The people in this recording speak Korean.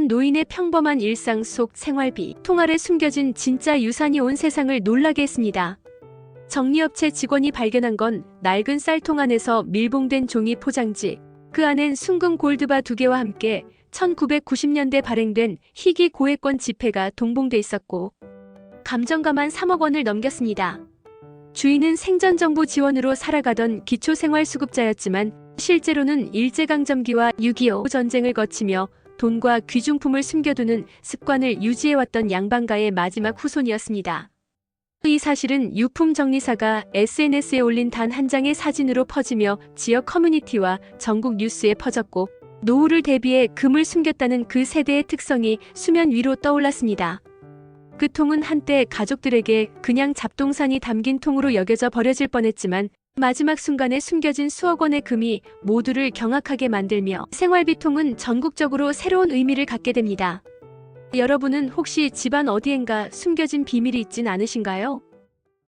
한 노인의 평범한 일상 속 생활비, 통 아래 숨겨진 진짜 유산이 온 세상을 놀라게 했습니다. 정리업체 직원이 발견한 건 낡은 쌀통 안에서 밀봉된 종이 포장지. 그 안엔 순금 골드바 두 개와 함께 1990년대 발행된 희귀 고액권 지폐가 동봉돼 있었고 감정가만 3억 원을 넘겼습니다. 주인은 생전 정부 지원으로 살아가던 기초생활수급자였지만 실제로는 일제강점기와 6.25 전쟁을 거치며 돈과 귀중품을 숨겨두는 습관을 유지해왔던 양반가의 마지막 후손이었습니다. 이 사실은 유품 정리사가 SNS에 올린 단 한 장의 사진으로 퍼지며 지역 커뮤니티와 전국 뉴스에 퍼졌고 노후를 대비해 금을 숨겼다는 그 세대의 특성이 수면 위로 떠올랐습니다. 그 통은 한때 가족들에게 그냥 잡동산이 담긴 통으로 여겨져 버려질 뻔했지만 마지막 순간에 숨겨진 수억 원의 금이 모두를 경악하게 만들며 생활비 통은 전국적으로 새로운 의미를 갖게 됩니다. 여러분은 혹시 집안 어디엔가 숨겨진 비밀이 있진 않으신가요?